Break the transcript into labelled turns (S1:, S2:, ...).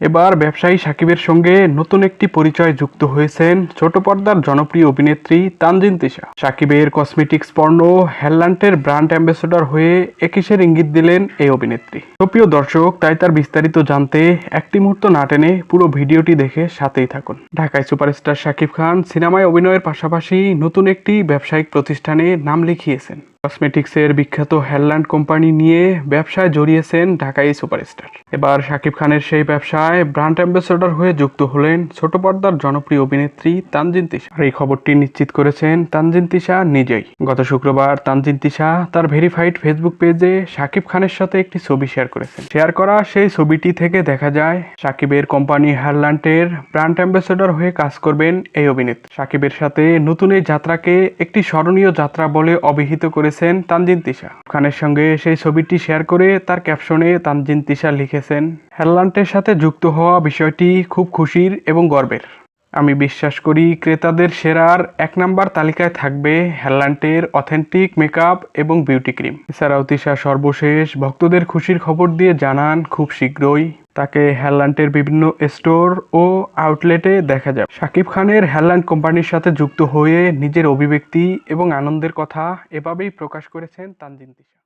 S1: এবার ব্যবসায়ী সাকিবের সঙ্গে নতুন একটি পরিচয় যুক্ত হয়েছেন ছোট পর্দার জনপ্রিয় অভিনেত্রী তানজিন তিশা। সাকিবের কসমেটিক্স পণ্য হেলল্যান্ডের ব্র্যান্ড অ্যাম্বাসেডর হয়ে একিসের ইঙ্গিত দিলেন এই অভিনেত্রী। সুপ্রিয় দর্শক, তাই তার বিস্তারিত জানতে একটি মুহূর্ত না টেনে পুরো ভিডিওটি দেখে সাথেই থাকুন। ঢাকায় সুপারস্টার শাকিব খান সিনেমায় অভিনয়ের পাশাপাশি নতুন একটি ব্যবসায়িক প্রতিষ্ঠানে নাম লিখিয়েছেন। কসমেটিক্সের বিখ্যাত হেলল্যান্ড কোম্পানি নিয়ে ব্যবসায় জড়িয়েছেন ঢাকাই সুপারস্টার। এবার শাকিব খানের সেই ব্যবসায় ব্র্যান্ড অ্যাম্বাসেডর হয়ে যুক্ত হলেন ছোট পর্দার জনপ্রিয় অভিনেত্রী তানজিন তিশা। আর এই খবরটি নিশ্চিত করেছেন তানজিন তিশা নিজেই। গত শুক্রবার তানজিন তিশা তার ভেরিফাইড ফেসবুক পেজে শাকিব খানের সাথে একটি ছবি শেয়ার করেছেন। শেয়ার করা সেই ছবিটি থেকে দেখা যায়, শাকিবের কোম্পানি হারল্যান্ডের ব্র্যান্ড অ্যাম্বাসেডর হয়ে কাজ করবেন এই অভিনেত্রী। শাকিবের সাথে নতুন এই যাত্রাকে একটি স্মরণীয় যাত্রা বলে অভিহিত করেছেন তানজিন তিশা। খানের সঙ্গে সেই ছবিটি শেয়ার করে তার ক্যাপশনে তানজিন তিশা লিখেছেন হেরল্যান্ডের সাথে যুক্ত হওয়া বিষয়টি খুব খুশির এবং গর্বের। আমি বিশ্বাস করি ক্রেতাদের সেরার এক নাম্বার তালিকায় থাকবে হেরল্যান্ডের অথেন্টিক মেকআপ এবং বিউটি ক্রিম। এছাড়াও তিশা সর্বশেষ ভক্তদের খুশির খবর দিয়ে জানান, খুব শীঘ্রই তাকে হ্যালান্টের বিভিন্ন স্টোর ও আউটলেটে দেখা যায় শাকিব খানের হেরল্যান্ড কোম্পানির সাথে যুক্ত হয়ে নিজের অভিব্যক্তি এবং আনন্দের কথা এভাবেই প্রকাশ করেছেন তানজিন তিশা।